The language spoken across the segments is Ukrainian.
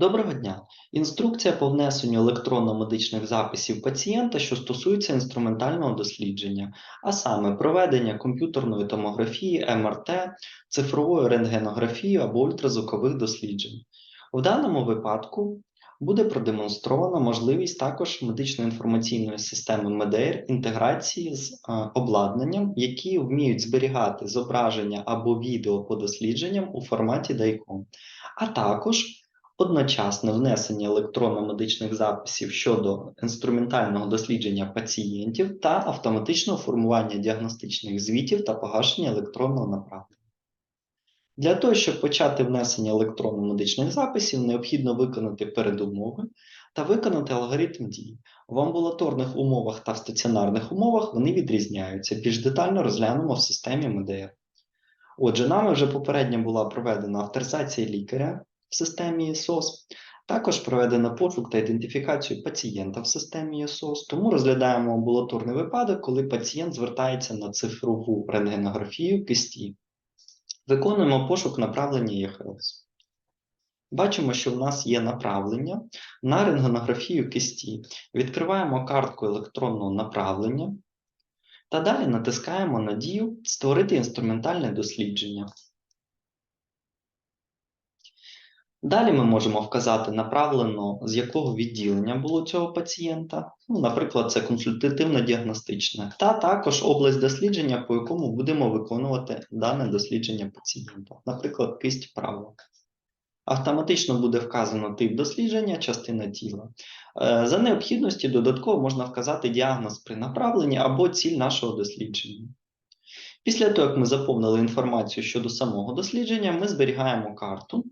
Доброго дня! Інструкція по внесенню електронно-медичних записів пацієнта, що стосується інструментального дослідження, а саме проведення комп'ютерної томографії, МРТ, цифрової рентгенографії або ультразвукових досліджень. В даному випадку буде продемонстрована можливість також медично-інформаційної системи МЕДЕР інтеграції з е, обладнанням, які вміють зберігати зображення або відео по дослідженням у форматі DICOM, а також одночасне внесення електронно-медичних записів щодо інструментального дослідження пацієнтів та автоматичного формування діагностичних звітів та погашення електронного направлення. Для того, щоб почати внесення електронно-медичних записів, необхідно виконати передумови та виконати алгоритм дій. В амбулаторних умовах та в стаціонарних умовах вони відрізняються. Більш детально розглянемо в системі МДР. Отже, нами вже попередньо була проведена авторизація лікаря в системі СОС. Також проведено пошук та ідентифікацію пацієнта в системі СОС, тому розглядаємо амбулаторний випадок, коли пацієнт звертається на цифрову рентгенографію кисті. Виконуємо пошук направлення ЄХЛС. Бачимо, що в нас є направлення на рентгенографію кисті. Відкриваємо картку електронного направлення та далі натискаємо на дію Створити інструментальне дослідження. Далі ми можемо вказати направлено, з якого відділення було цього пацієнта, ну, наприклад, це консультативно-діагностичне, та також область дослідження, по якому будемо виконувати дане дослідження пацієнта, наприклад, кисть права. Автоматично буде вказано тип дослідження, частина тіла. Е, За необхідності додатково можна вказати діагноз при направленні або ціль нашого дослідження. Після того, як ми заповнили інформацію щодо самого дослідження, ми зберігаємо карту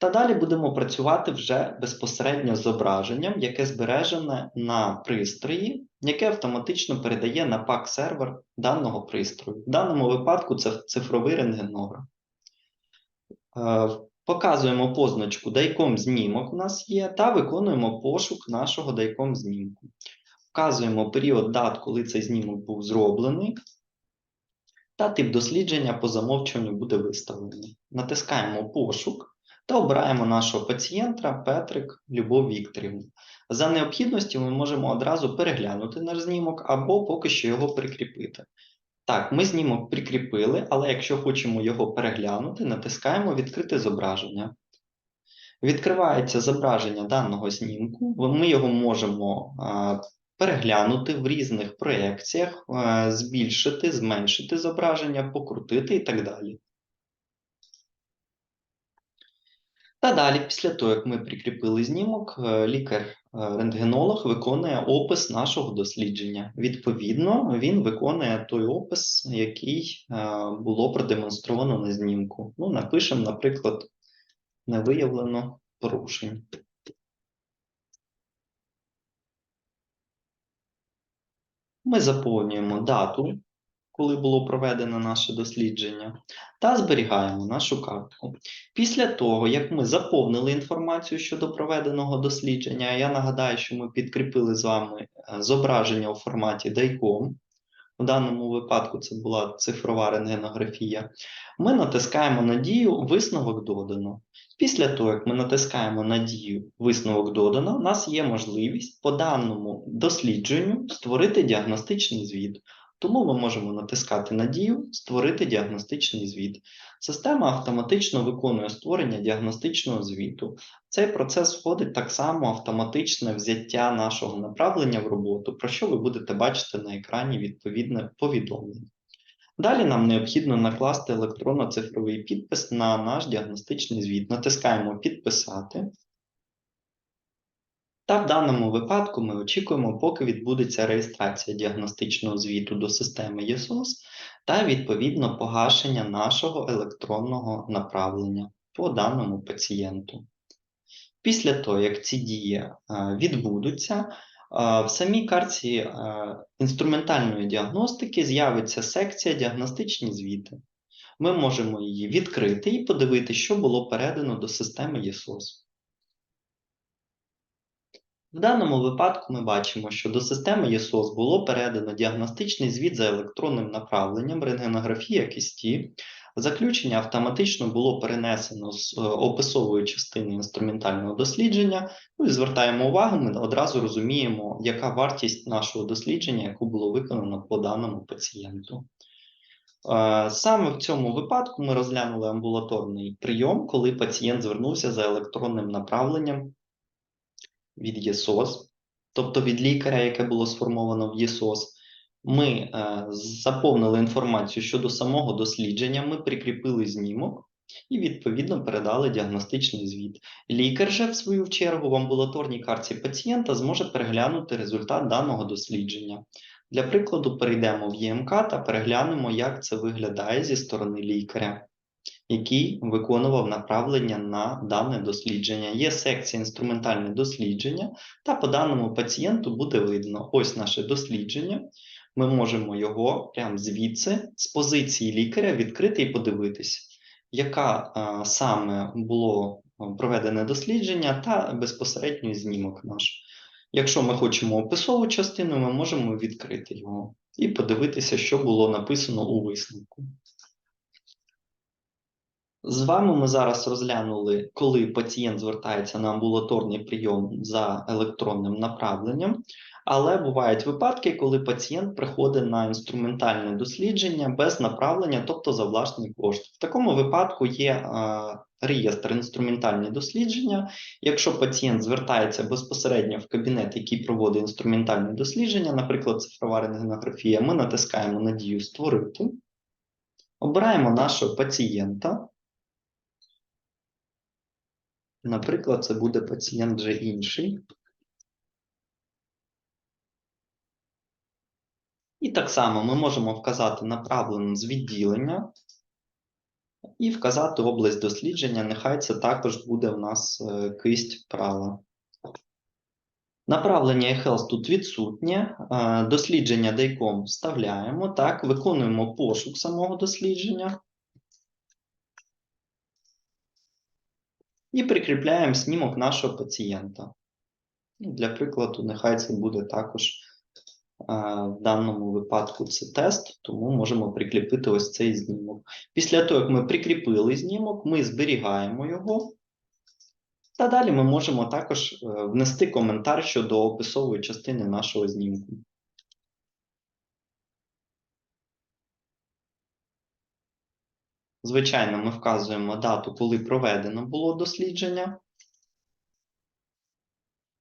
та далі будемо працювати вже безпосередньо з зображенням, яке збережене на пристрої, яке автоматично передає на пак-сервер даного пристрою. В даному випадку це цифровий рентгенограф. Е, Показуємо позначку дайком знімок у нас є, та виконуємо пошук нашого дайком знімку. Вказуємо період дат, коли цей знімок був зроблений, та тип дослідження по замовчуванню буде виставлений. Натискаємо пошук та обираємо нашого пацієнта Петрик Любов Вікторівну. За необхідністю ми можемо одразу переглянути наш знімок або поки що його прикріпити. Так, ми знімок прикріпили, але якщо хочемо його переглянути, натискаємо Відкрити зображення. Відкривається зображення даного знімку, ми його можемо переглянути в різних проєкціях, збільшити, зменшити зображення, покрутити і так далі. Та далі, після того, як ми прикріпили знімок, е, лікар-рентгенолог виконує опис нашого дослідження. Відповідно, він виконує той опис, який е, було продемонстровано на знімку. Ну, напишемо, наприклад, не виявлено порушень. Ми заповнюємо дату коли було проведено наше дослідження, та зберігаємо нашу картку. Після того, як ми заповнили інформацію щодо проведеного дослідження, я нагадаю, що ми підкріпили з вами е, зображення у форматі DICOM, у даному випадку це була цифрова рентгенографія, ми натискаємо на дію Висновок додано. Після того, як ми натискаємо на дію Висновок додано, у нас є можливість по даному дослідженню створити діагностичний звіт. Тому ми можемо натискати на дію Створити діагностичний звіт. Система автоматично виконує створення діагностичного звіту. Цей процес входить так само автоматичне взяття нашого направлення в роботу, про що ви будете бачити на екрані відповідне повідомлення. Далі нам необхідно накласти електронно-цифровий підпис на наш діагностичний звіт. Натискаємо Підписати. Та в даному випадку ми очікуємо, поки відбудеться реєстрація діагностичного звіту до системи ЄСОС та відповідно погашення нашого електронного направлення по даному пацієнту. Після того, як ці дії е, відбудуться, е, в самій карті е, інструментальної діагностики з'явиться секція діагностичні звіти. Ми можемо її відкрити і подивитися, що було передано до системи ЄСОС. В даному випадку ми бачимо, що до системи ЄСОС було передано діагностичний звіт за електронним направленням рентгенографія кисті, Заключення автоматично було перенесено з е, описової частини інструментального дослідження. Ну і звертаємо увагу, ми одразу розуміємо, яка вартість нашого дослідження, яку було виконано по даному пацієнту. Е, Саме в цьому випадку ми розглянули амбулаторний прийом, коли пацієнт звернувся за електронним направленням від ЄСОС, тобто від лікаря, яке було сформовано в ЄСОС. Ми е, заповнили інформацію щодо самого дослідження, ми прикріпили знімок і відповідно передали діагностичний звіт. Лікар же, в свою чергу, в амбулаторній карті пацієнта зможе переглянути результат даного дослідження. Для прикладу, перейдемо в ЄМК та переглянемо, як це виглядає зі сторони лікаря, який виконував направлення на дане дослідження. Є секція інструментальне дослідження, та по даному пацієнту буде видно ось наше дослідження. Ми можемо його прямо звідси, з позиції лікаря, відкрити і подивитися, яка а, саме було проведене дослідження та безпосередньо знімок наш. Якщо ми хочемо описову частину, ми можемо відкрити його і подивитися, що було написано у висновку. З вами ми зараз розглянули, коли пацієнт звертається на амбулаторний прийом за електронним направленням, але бувають випадки, коли пацієнт приходить на інструментальне дослідження без направлення, тобто за власний кошт. В такому випадку є е, реєстр інструментальні дослідження. Якщо пацієнт звертається безпосередньо в кабінет, який проводить інструментальне дослідження, наприклад, цифрова рентгенографія, ми натискаємо на дію Створити, обираємо нашого пацієнта. Наприклад, це буде пацієнт вже інший. І так само ми можемо вказати направлену з відділення і вказати область дослідження. Нехай це також буде в нас е, кисть права. Направлення eHealth тут відсутнє. Е, дослідження DICOM вставляємо. Так, виконуємо пошук самого дослідження. І прикріпляємо снімок нашого пацієнта. Ну, Для прикладу, нехай це буде також в даному випадку це тест, тому можемо прикріпити ось цей знімок. Після того, як ми прикріпили знімок, ми зберігаємо його. Та далі ми можемо також е, внести коментар щодо описової частини нашого знімку. Звичайно, ми вказуємо дату, коли проведено було дослідження.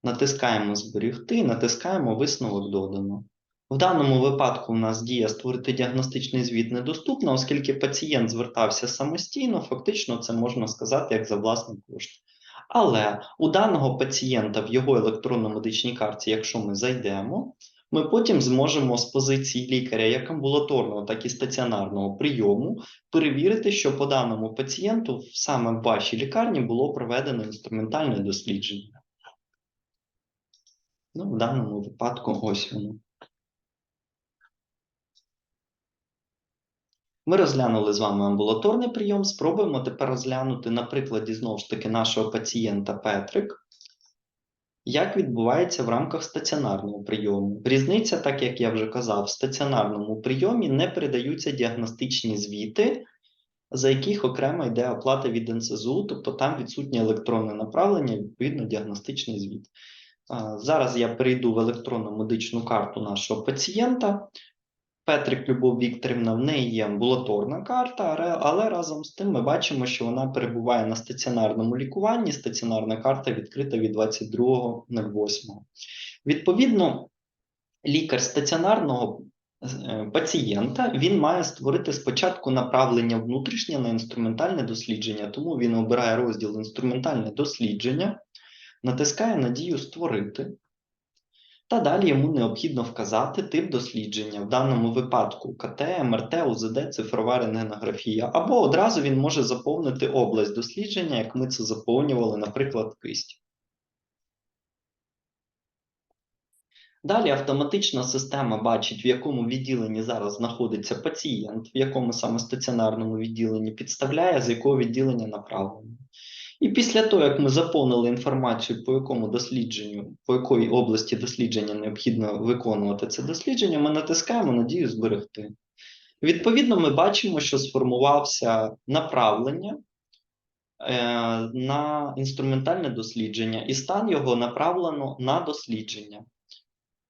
Натискаємо Зберігти, натискаємо Висновок додано. В даному випадку у нас дія створити діагностичний звіт недоступна, оскільки пацієнт звертався самостійно, фактично це можна сказати як за власний кошт. Але у даного пацієнта в його електронно-медичній карті, якщо ми зайдемо, ми потім зможемо з позиції лікаря як амбулаторного, так і стаціонарного прийому перевірити, що по даному пацієнту саме в вашій лікарні було проведено інструментальне дослідження. Ну, В даному випадку ось воно. Ми розглянули з вами амбулаторний прийом. Спробуємо тепер розглянути на прикладі знову ж таки нашого пацієнта Петрик, як відбувається в рамках стаціонарного прийому. Різниця, так як я вже казав, в стаціонарному прийомі не передаються діагностичні звіти, за яких окремо йде оплата від НСЗУ, тобто там відсутнє електронне направлення, відповідно, діагностичний звіт. Зараз я перейду в електронну медичну карту нашого пацієнта. Петрик Любов Вікторівна, в неї є амбулаторна карта, але разом з тим ми бачимо, що вона перебуває на стаціонарному лікуванні. Стаціонарна карта відкрита від 22.08. Відповідно, лікар стаціонарного е, пацієнта він має створити спочатку направлення внутрішнє на інструментальне дослідження, тому він обирає розділ інструментальне дослідження, натискає на дію Створити. Та далі йому необхідно вказати тип дослідження, в даному випадку КТ, МРТ, УЗД, цифрова рентгенографія, або одразу він може заповнити область дослідження, як ми це заповнювали, наприклад, кисть. Далі автоматична система бачить, в якому відділенні зараз знаходиться пацієнт, в якому саме стаціонарному відділенні підставляє, з якого відділення направлено. І після того, як ми заповнили інформацію, по якому дослідженню, по якої області дослідження необхідно виконувати це дослідження, ми натискаємо надію зберегти. Відповідно, ми бачимо, що сформувався направлення е, на інструментальне дослідження, і стан його направлено на дослідження.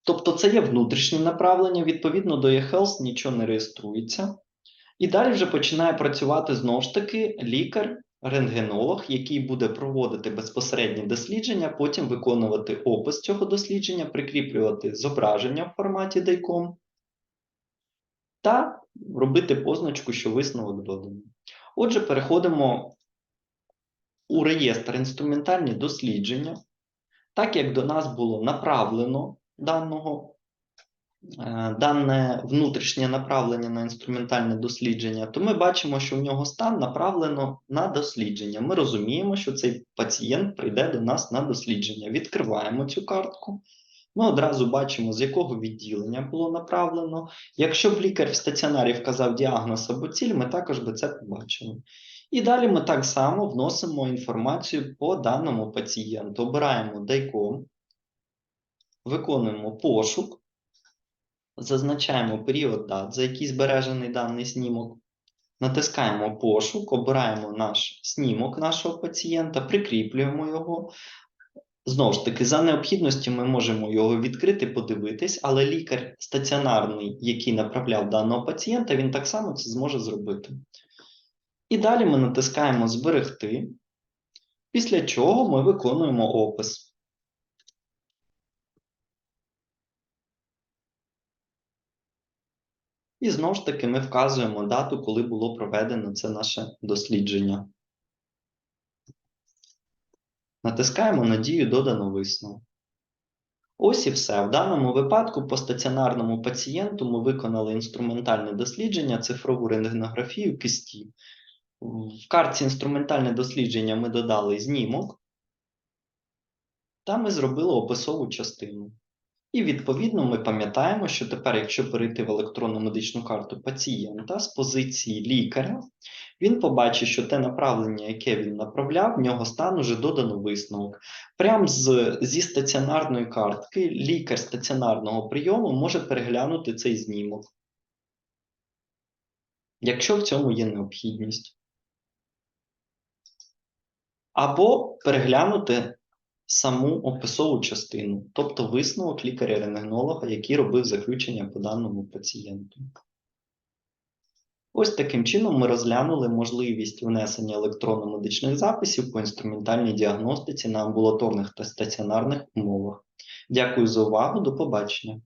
Тобто, це є внутрішнє направлення, відповідно до eHealth нічого не реєструється. І далі вже починає працювати знову ж таки лікар, рентгенолог, який буде проводити безпосередні дослідження, потім виконувати опис цього дослідження, прикріплювати зображення в форматі DICOM та робити позначку, що висновок доданий. Отже, переходимо у реєстр інструментальні дослідження. Так як до нас було направлено даного, дане внутрішнє направлення на інструментальне дослідження, то ми бачимо, що в нього стан направлено на дослідження. Ми розуміємо, що цей пацієнт прийде до нас на дослідження. Відкриваємо цю картку. Ми одразу бачимо, з якого відділення було направлено. Якщо б лікар в стаціонарі вказав діагноз або ціль, ми також би це побачили. І далі ми так само вносимо інформацію по даному пацієнту. Обираємо DICOM, виконуємо пошук, зазначаємо період дат, за який збережений даний снімок. Натискаємо пошук, обираємо наш снімок нашого пацієнта, прикріплюємо його. Знову ж таки, за необхідності ми можемо його відкрити, подивитись, але лікар стаціонарний, який направляв даного пацієнта, він так само це зможе зробити. І далі ми натискаємо Зберегти, після чого ми виконуємо опис. І знову ж таки ми вказуємо дату, коли було проведено це наше дослідження. Натискаємо на дію додано висновок. Ось і все. В даному випадку по стаціонарному пацієнту ми виконали інструментальне дослідження, цифрову рентгенографію кисті. В картці інструментальне дослідження ми додали знімок, та ми зробили описову частину. І відповідно ми пам'ятаємо, що тепер, якщо перейти в електронну медичну карту пацієнта з позиції лікаря, він побачить, що те направлення, яке він направляв, в нього стан уже додано висновок. Прямо з, зі стаціонарної картки лікар стаціонарного прийому може переглянути цей знімок, якщо в цьому є необхідність. Або переглянути саму описову частину, тобто висновок лікаря-рентгенолога, який робив заключення по даному пацієнту. Ось таким чином ми розглянули можливість внесення електронно-медичних записів по інструментальній діагностиці на амбулаторних та стаціонарних умовах. Дякую за увагу, до побачення.